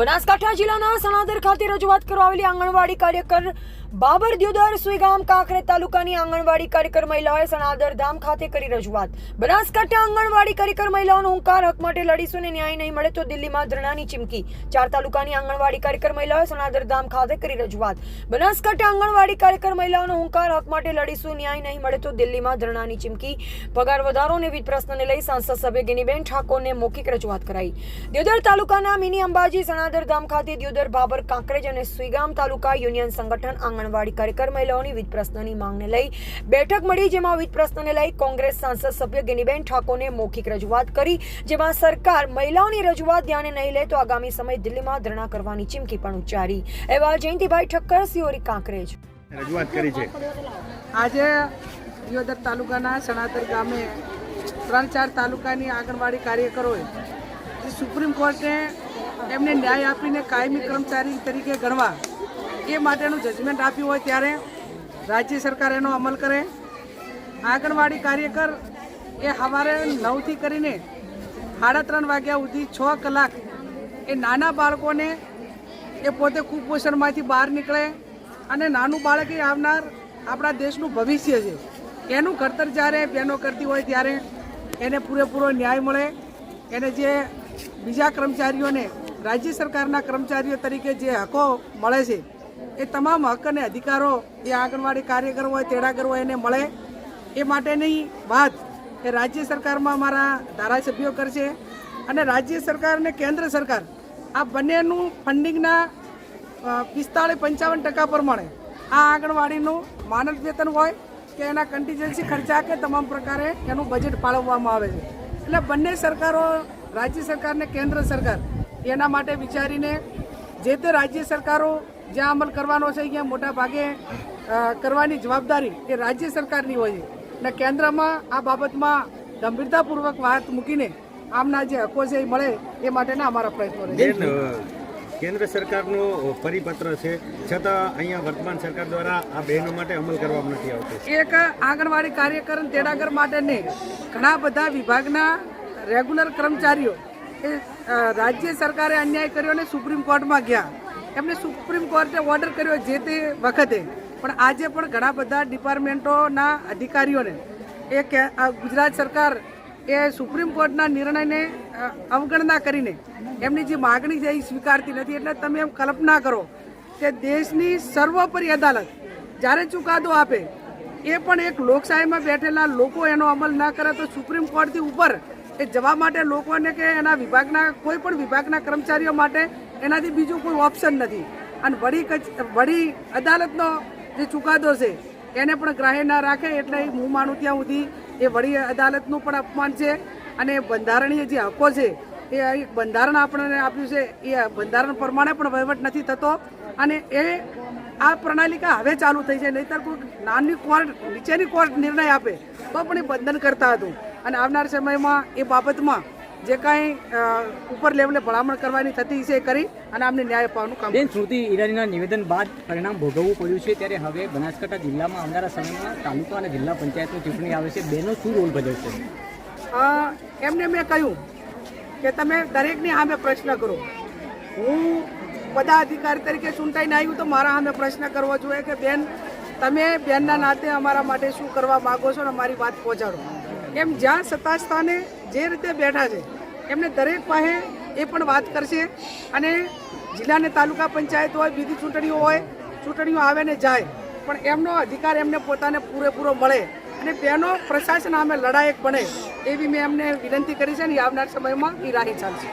બનાસકાંઠા જિલ્લાના સણાદર ખાતે રજૂઆત કરવા આવેલી આંગણવાડી કાર્યકર બાબર દ્યોદર સુઈગામ કાંકરેજ તાલુકાની આંગણવાડી કાર્યકર મહિલાઓએ સણાદર ધામ ખાતે કરી રજૂઆત. બનાસકાંઠા આંગણવાડી કાર્યકર મહિલાઓનો હુંકાર હક માટે લડીશું ને ન્યાય નહીં મળે તો દિલ્હીમાં ધરણાની ચીમકી. ચાર તાલુકાની આંગણવાડી કાર્યકર મહિલાઓએ સણાદર ધામ ખાતે કરી રજૂઆત. બનાસકાંઠા આંગણવાડી કાર્યકર મહિલાઓનો હુંકાર હક માટે લડીશું, ન્યાય નહીં મળે તો દિલ્હીમાં ધરણાની ચીમકી. પગાર વધારો અને વિવિધ પ્રશ્નને લઈ સાંસદ સભ્ય ગિનીબેન ઠાકોરને મૌખિક રજૂઆત કરાઈ. દ્યોદર તાલુકાના મિની અંબાજી સણાદર ધામ ખાતે દ્યોદર બાબર કાંકરેજ અને સુઈગામ તાલુકા યુનિયન સંગઠન આંગણવાડી કાર્યકર મહિલાઓની વિવિધ પ્રશ્નોની માંગને લઈ બેઠક મળી જેમાં વિવિધ પ્રશ્નોને લઈ કોંગ્રેસ સાંસદ સભ્ય ગિનીબેન ઠાકોરને મૌખિક રજૂઆત કરી જેમાં સરકાર મહિલાઓની રજૂઆત ધ્યાને નહીં લે તો આગામી સમય દિલ્હીમાં ધરણા કરવાની ચીમકી પણ ઉચ્ચારી. એવા જયંતિભાઈ ઠક્કર સિયોરી કાંકરેજ. રજૂઆત કરી છે. આજે દિયોદર તાલુકાના સણાતર ગામે ત્રણ ચાર તાલુકાની આંગણવાડી કાર્યકરોએ સુપ્રીમ કોર્ટે એમને ન્યાય આપીને કાયમી કર્મચારી તરીકે ગણવા એ માટેનું જજમેન્ટ આપ્યું હોય ત્યારે રાજ્ય સરકાર એનો અમલ કરે. આંગણવાડી કાર્યકર એ સવારે નવથી કરીને સાડા ત્રણ વાગ્યા સુધી છ કલાક એ નાના બાળકોને એ પોતે કુપોષણમાંથી બહાર નીકળે અને નાનું બાળક એ આવનાર આપણા દેશનું ભવિષ્ય છે. એનું ઘડતર જ્યારે બહેનો કરતી હોય ત્યારે એને પૂરેપૂરો ન્યાય મળે. એને જે બીજા કર્મચારીઓને રાજ્ય સરકારના કર્મચારીઓ તરીકે જે હકો મળે છે એ તમામ હક અને અધિકારો એ આંગણવાડી કાર્યકર હોય, તેડાગર હોય એને મળે. એ માટેની વાત એ રાજ્ય સરકારમાં અમારા ધારાસભ્યો કરશે અને રાજ્ય સરકાર અને કેન્દ્ર સરકાર આ બંનેનું ફંડિંગના પિસ્તાળીસ પંચાવન ટકા પ્રમાણે આ આંગણવાડીનું માનદ વેતન હોય કે એના કન્ટીજન્સી ખર્ચા કે તમામ પ્રકારે એનું બજેટ ફાળવવામાં આવે છે. એટલે બંને સરકારો, રાજ્ય સરકાર ને કેન્દ્ર સરકાર, એના માટે વિચારીને જે તે રાજ્ય સરકારો જ્યાં અમલ કરવાનો છે અહીંયા મોટા ભાગે કરવાની જવાબદારી એ રાજ્ય સરકારની હોય છે. અને કેન્દ્રમાં આ બાબતમાં ગંભીરતાપૂર્વક વાત મૂકીને આમના જે હકો છે એ મળે એ માટેના અમારા પ્રયત્નો રહે. કેન્દ્ર સરકારનો પરિપત્ર છે છતાં અહીંયા વર્તમાન સરકાર દ્વારા આ બહેનો માટે અમલ કરવામાં નથી આવતો. એક આંગણવાડી કાર્યકર તેડાગર માટે નહીં ઘણા બધા વિભાગના રેગ્યુલર કર્મચારીઓ એ રાજ્ય સરકારે અન્યાય કર્યો અને સુપ્રીમ કોર્ટમાં ગયા. એમને સુપ્રીમ કોર્ટે ઓર્ડર કર્યો જે તે વખતે. પણ આજે પણ ઘણા બધા ડિપાર્ટમેન્ટોના અધિકારીઓને એ ગુજરાત સરકાર એ સુપ્રીમ કોર્ટના નિર્ણયને અવગણના કરીને એમની જે માગણી છે એ સ્વીકારતી નથી. એટલે તમે એમ કલ્પના કરો કે દેશની સર્વોપરી અદાલત જ્યારે ચુકાદો આપે, એ પણ એક લોકશાહીમાં બેઠેલા લોકો એનો અમલ ના કરે તો સુપ્રીમ કોર્ટથી ઉપર એ જવા માટે લોકોને કે એના વિભાગના, કોઈ પણ વિભાગના કર્મચારીઓ માટે એનાથી બીજું કોઈ ઓપ્શન નથી. અને વડી વડી અદાલતનો જે ચુકાદો છે, એને પણ ગ્રાહ્ય ના રાખે એટલે હું માનું ત્યાં સુધી એ વડી અદાલતનું પણ અપમાન છે. અને બંધારણીય જે હકો છે, એ બંધારણ આપણને આપ્યું છે, એ બંધારણ પ્રમાણે પણ વહીવટ નથી થતો. અને એ આ પ્રણાલિકા હવે ચાલુ થઈ છે, નહીતર કોઈ નાની કોર્ટ, નીચેની કોર્ટ નિર્ણય આપે તો પણ એ બંધન કરતા હતું. અને આવનાર સમયમાં એ બાબતમાં જે કાંઈ ઉપર લેવલે ભલામણ કરવાની થતી છે એ કરી અને આમને ન્યાય અપાવવાનું કામ બેન શ્રુતિ ઈરાનીના નિવેદન બાદ પરિણામ ભોગવવું પડ્યું છે ત્યારે હવે બનાસકાંઠા જિલ્લામાં આવનારા સમયમાં તાલુકા અને જિલ્લા પંચાયતની ચૂંટણી આવે છે. બેનો શું રોલ ભજવશે? એમને મેં કહ્યું કે તમે દરેકની સામે પ્રશ્ન કરો. હું પદાધિકારી તરીકે ચૂંટાઈને આવ્યું તો મારા સામે પ્રશ્ન કરવો જોઈએ કે બેન તમે બેનના નાતે અમારા માટે શું કરવા માગો છો અને અમારી વાત પહોંચાડો. એમ જ્યાં સત્તા સ્થાને જે રીતે બેઠા છે, એમને દરેક પાસે એ પણ વાત કરશે અને જિલ્લા અને તાલુકા પંચાયત હોય, બીજી ચૂંટણીઓ હોય, ચૂંટણીઓ આવે ને જાય, પણ એમનો અધિકાર એમને પોતાને પૂરેપૂરો મળે અને તેનો પ્રશાસન અમે લડાયક બને એવી મેં એમને વિનંતી કરી છે ને આવનાર સમયમાં એ રાહી ચાલશે.